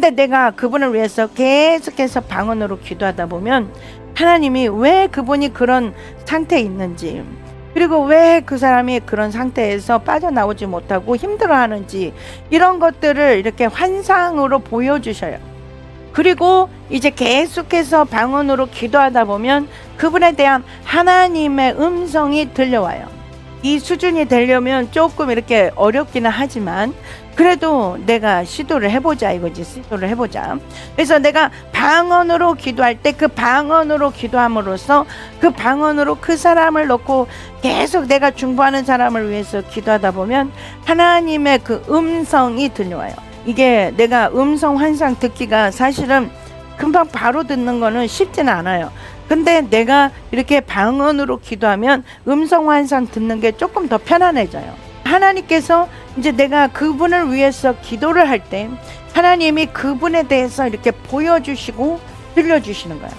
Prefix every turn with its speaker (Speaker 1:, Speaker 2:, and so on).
Speaker 1: 근데 내가 그분을 위해서 계속해서 방언으로 기도하다 보면 하나님이 왜 그분이 그런 상태에 있는지 그리고 왜 그 사람이 그런 상태에서 빠져나오지 못하고 힘들어하는지 이런 것들을 이렇게 환상으로 보여주셔요. 그리고 이제 계속해서 방언으로 기도하다 보면 그분에 대한 하나님의 음성이 들려와요. 이 수준이 되려면 조금 이렇게 어렵기는 하지만 그래도 내가 시도를 해보자 이거지 시도를 해보자. 그래서 내가 방언으로 기도할 때 그 방언으로 기도함으로써 그 방언으로 그 사람을 놓고 계속 내가 중보하는 사람을 위해서 기도하다 보면 하나님의 그 음성이 들려와요. 이게 내가 음성 환상 듣기가 사실은 금방 바로 듣는 거는 쉽지는 않아요. 근데 내가 이렇게 방언으로 기도하면 음성 환상 듣는 게 조금 더 편안해져요. 하나님께서 이제 내가 그분을 위해서 기도를 할 때 하나님이 그분에 대해서 이렇게 보여주시고 들려주시는 거예요.